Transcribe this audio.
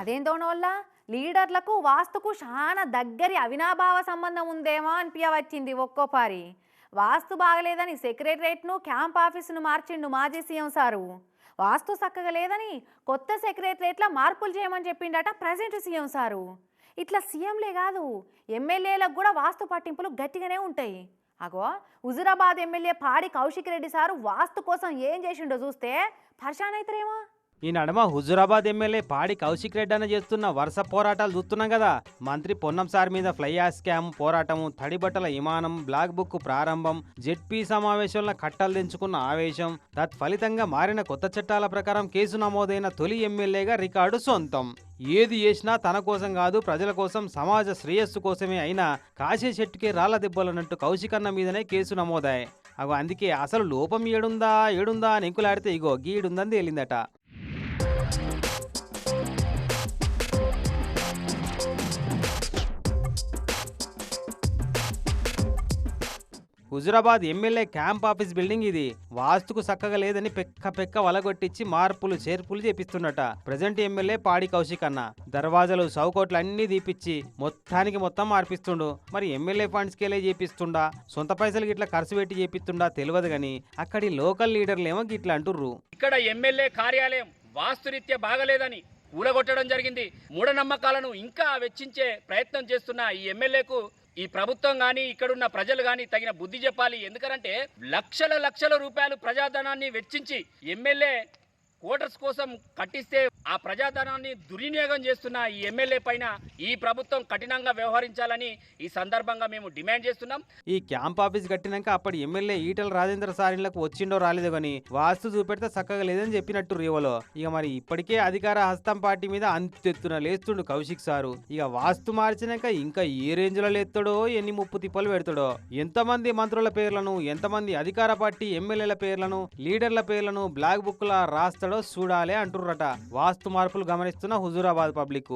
అదేందోనోళ్ళ లీడర్లకు వాస్తుకు చాలా దగ్గరి అవినాభావ సంబంధం ఉందేమో అనిపించవచ్చింది ఒక్కోపారి. వాస్తు బాగలేదని సెక్రటరేట్ను క్యాంప్ ఆఫీసును మార్చిండు మాజీ సీఎం సారు. వాస్తు చక్కగా లేదని కొత్త సెక్రటరేట్ల మార్పులు చేయమని చెప్పిండట ప్రజెంట్ సీఎం సారు. ఇట్లా సీఎంలే కాదు ఎమ్మెల్యేలకు కూడా వాస్తు పట్టింపులు గట్టిగానే ఉంటాయి. అగో హుజురాబాద్ ఎమ్మెల్యే పాడి కౌశిక్ రెడ్డి సారు వాస్తు కోసం ఏం చేసిండో చూస్తే పర్షాన్ అవుతారేమో ఈ నడమ హుజురాబాద్ ఎమ్మెల్యే పాడి కౌశిక్ రెడ్డి అన్న చేస్తున్న వరుస పోరాటాలు చూస్తున్నాం కదా. మంత్రి పొన్నం సార్ మీద ఫ్లై స్కామ్ పోరాటం తడిబట్టల విమానం బ్లాక్ బుక్ ప్రారంభం జెడ్పీ సమావేశంలో కట్టలు తెంచుకున్న ఆవేశం తత్ఫలితంగా మారిన కొత్త చట్టాల ప్రకారం కేసు నమోదైన తొలి ఎమ్మెల్యేగా రికార్డు సొంతం. ఏది చేసినా తన కోసం కాదు ప్రజల కోసం సమాజ శ్రేయస్సు కోసమే అయినా కాశీ చెట్టుకే రాళ్ళ దెబ్బలన్నట్టు కౌశికన్న మీదనే కేసు నమోదాయి. అగో అందుకే అసలు లోపం ఏడుందా ఏడుందా అని ఎంకులాడితే ఇగో గీడుందని తేలిందట. Huzurabad MLA camp office building ఇది. వాస్తుకు చక్కగా లేదని పెక్క పెక్క వలగొట్టించి మార్పులు చేర్పులు చేపిస్తున్నట ప్రజెంట్ ఎమ్మెల్యే పాడి కౌశిక్ అన్న. దర్వాజాలు చౌకోట్లు అన్ని తీపిచ్చి మొత్తానికి మొత్తం మార్పిస్తుండు. మరి ఎమ్మెల్యే ఫండ్స్ కేలే చేపిస్తుండా? సొంత పైసలు గిట్లా ఖర్చు పెట్టి చేపిస్తుండా తెలియదు గాని అక్కడి లోకల్ లీడర్లేమో గిట్లా అంటుర్రు. ఇక్కడ ఎమ్మెల్యే కార్యాలయం వాస్తురీత్యా బాగలేదని కూలగొట్టడం జరిగింది. మూఢనమ్మకాలను ఇంకా వెచ్చించే ప్రయత్నం చేస్తున్న ఈ ఎమ్మెల్యేకు ఈ ప్రభుత్వం కానీ ఇక్కడున్న ప్రజలు కానీ తగిన బుద్ధి చెప్పాలి. ఎందుకంటే లక్షల లక్షల రూపాయలు ప్రజాధనాన్ని వెచ్చించి ఎమ్మెల్యే ఓటర్స్ కోసం కట్టిస్తే ఆ ప్రజాధనాన్ని దుర్వినియోగం చేస్తున్న ఈ ఎమ్మెల్యే పైన ఈ ప్రభుత్వం కఠినంగా వ్యవహరించాలని ఈ సందర్భంగా మేము డిమాండ్ చేస్తున్నాం. ఈ క్యాంప్ ఆఫీస్ కట్టినాక అప్పటి ఎమ్మెల్యే ఈటల రాజేంద్ర సారిలకు వచ్చిండో రాలేదో గాని వాస్తు చూపెడితే చక్కగా లేదని చెప్పినట్టు రేవలో. ఇక మరి ఇప్పటికే అధికార హస్తం పార్టీ మీద అంతెత్తున లేస్తుండు కౌశిక్ సారు. ఇక వాస్తు మార్చినాక ఇంకా ఏ రేంజ్లో లేస్తాడో ఎన్ని ముప్పు తిప్పలు పెడతాడో ఎంతమంది మంత్రుల పేర్లను ఎంతమంది అధికార పార్టీ ఎమ్మెల్యేల పేర్లను లీడర్ల పేర్లను బ్లాక్ బుక్ లా రాస్తాడో చూడాలే అంటుర్రట. వాస్తు మార్పులు గమనిస్తున్న హుజూరాబాద్ పబ్లిక్